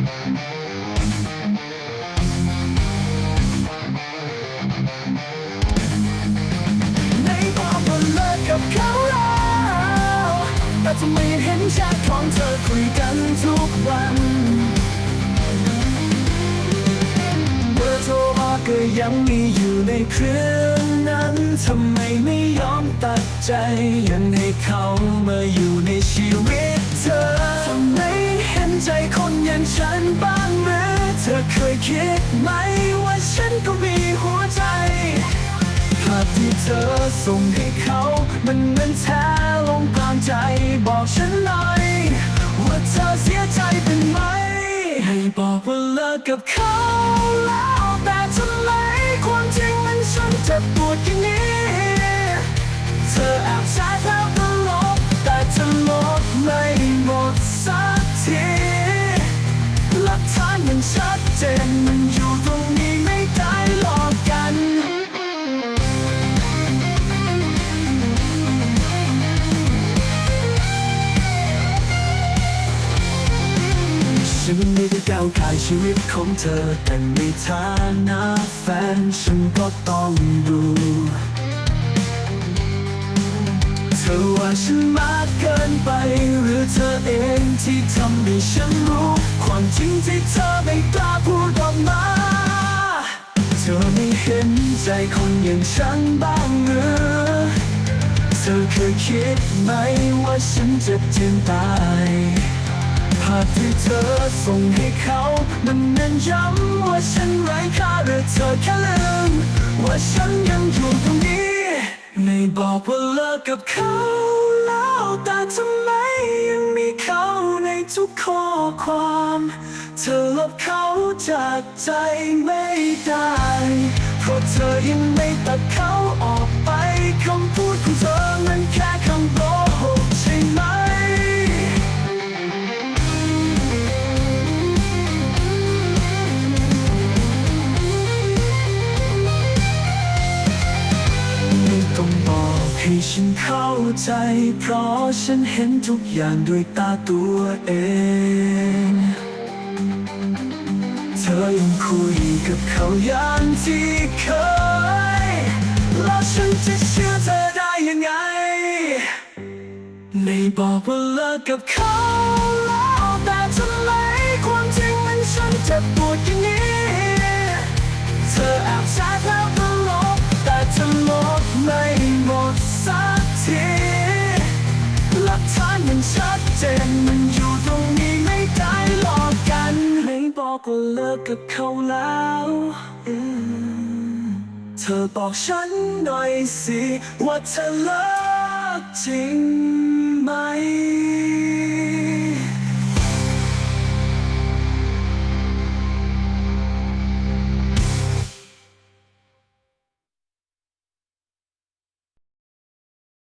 ในบอกว่าเลิกกับเขาแล้วแต่ทำไมเห็นแชทของเธอคุยกันทุกวันเบอร์โทรมาก็ยังมีอยู่ในเครื่องนั้นทำไมไม่ยอมตัดใจ ยังให้เขามาอยู่ในชีวิต อย่างฉันบ้างหรือเธอเคยคิดไหมว่าฉันก็มีหัวใจภาพที่เธอส่งให้เขา มันเหมือนแท้ลงกลางใจบอกฉันหน่อยว่าเธอเสียใจเป็นไหม ให้บอกว่าเลิกกับเขาแล้ว ฉันไม่ได้ก้าวไก่ายชีวิตของเธอ แต่ในฐานะแฟนฉันก็ต้องดูเธอว่าฉันมากเกินไป หรือเธอเองที่ทำให้ฉันรู้ ความจริงที่เธอไม่กล้าพูดออกมา เธอไม่เห็นใจคนอย่างฉันบ้างหรือเธอเคยคิดไหมว่าฉันเจ็บจนตายาพที่เธอส่งให้เขา มันเน้นย้ำว่าฉันไร้ค่าหรือเธอแค่ลืม ว่าฉันยังอยู่ตรงนี้ ไม่บอกว่าเลิกกับเขาแล้วแต่ทำไมยังมีเขาในทุกข้อความ เธอลบเขาจากใจไม่ได้ เพราะเธอยังไม่ตัดเขาออก ให้ฉันเข้าใจ เพราะฉันเห็นทุกอย่างด้วยตาตัวเอง เธอยังคุยกับเขาอย่างที่เคย แล้วฉันจะเชื่อเธอได้ยังไงไม่บอกว่าเลิกกับเขาแล้ว อกับเขาแล้วเธอบอกฉันหน่อยสิ ว่าเธอเลิกจริงไหม